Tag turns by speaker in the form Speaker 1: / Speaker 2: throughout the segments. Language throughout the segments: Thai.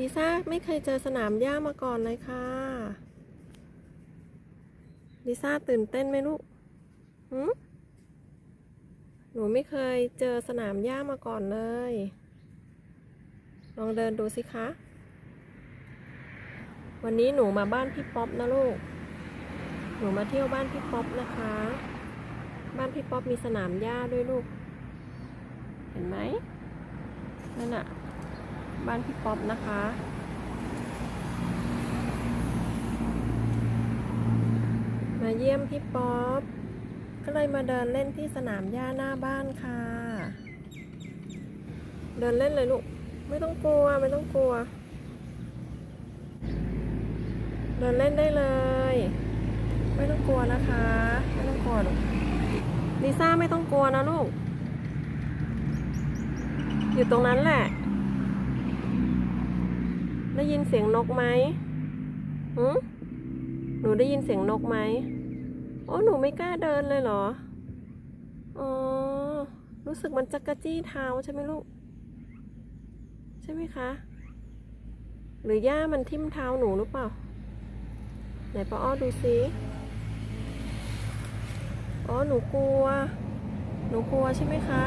Speaker 1: ลิซ่าไม่เคยเจอสนามหญ้ามาก่อนเลยค่ะลิซ่าตื่นเต้นไหมลูกหืมหนูไม่เคยเจอสนามหญ้ามาก่อนเลย ลองเดินดูสิคะ วันนี้หนูมาบ้านพี่ป๊อปนะลูก หนูมาเที่ยวบ้านพี่ป๊อปนะคะ บ้านพี่ป๊อปมีสนามหญ้าด้วยลูก เห็นไหมนั่นอะ บ้านพี่ป๊อปนะคะ มาเยี่ยมพี่ป๊อป ก็เลยมาเดินเล่นที่สนามหญ้าหน้าบ้านค่ะ เดินเล่นเลยลูก ไม่ต้องกลัว ไม่ต้องกลัว เดินเล่นได้เลย ไม่ต้องกลัวนะคะ ไม่ต้องกลัวลูกลิซ่าไม่ต้องกลัวนะลูก อยู่ตรงนั้นแหละ ได้ยินเสียงนกไหมหืมหนูได้ยินเสียงนกไหมโอ้หนูไม่กล้าเดินเลยเหรอ อ๋อ รู้สึกมันจักระจี้เท้าใช่ไหมลูก ใช่ไหมคะ หรือหญ้ามันทิ่มเท้าหนูหรือเปล่า ไหนป้าอ้อดูซิ อ๋อ หนูกลัว หนูกลัวใช่ไหมคะ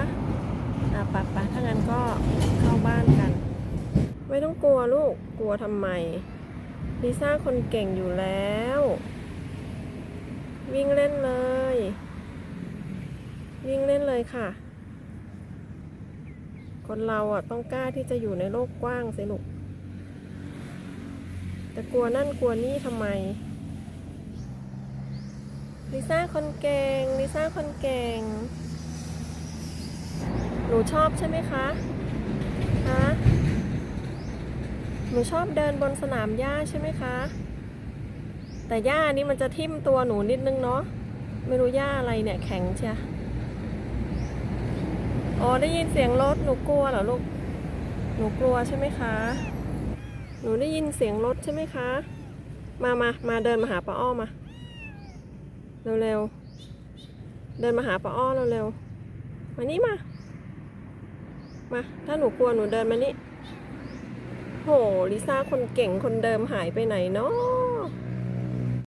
Speaker 1: อะปะปะถ้างั้นก็เข้าบ้านกัน ไม่ ต้องกลัวลูก กลัวทำไม ลิซ่าคนเก่งอยู่แล้ว วิ่งเล่นเลย วิ่งเล่นเลยค่ะ คนเราอะต้องกล้าที่จะอยู่ในโลกกว้างสิลูกแต่กลัวนั่นกลัวนี่ทำไม ลิซ่าคนเก่ง ลิซ่าคนเก่ง หนูชอบใช่ไหมคะ ฮะ หนูชอบเดินบนสนามหญ้าใช่ไหมคะ แต่หญ้านี้มันจะทิ่มตัวหนูนิดนึงเนาะ ไม่รู้หญ้าอะไรเนี่ยแข็งเชียอ๋อได้ยินเสียงรถหนูกลัวเหรอลูก หนูกลัวใช่ไหมคะ หนูได้ยินเสียงรถใช่ไหมคะ มามามาเดินมาหาป้าอ้อมา เร็วๆ เดินมาหาป้าอ้อเร็วๆ มานี่มา มา ถ้าหนูกลัวหนูเดินมานี่ โหลิซ่าคนเก่งคนเดิมหายไปไหนเนาะ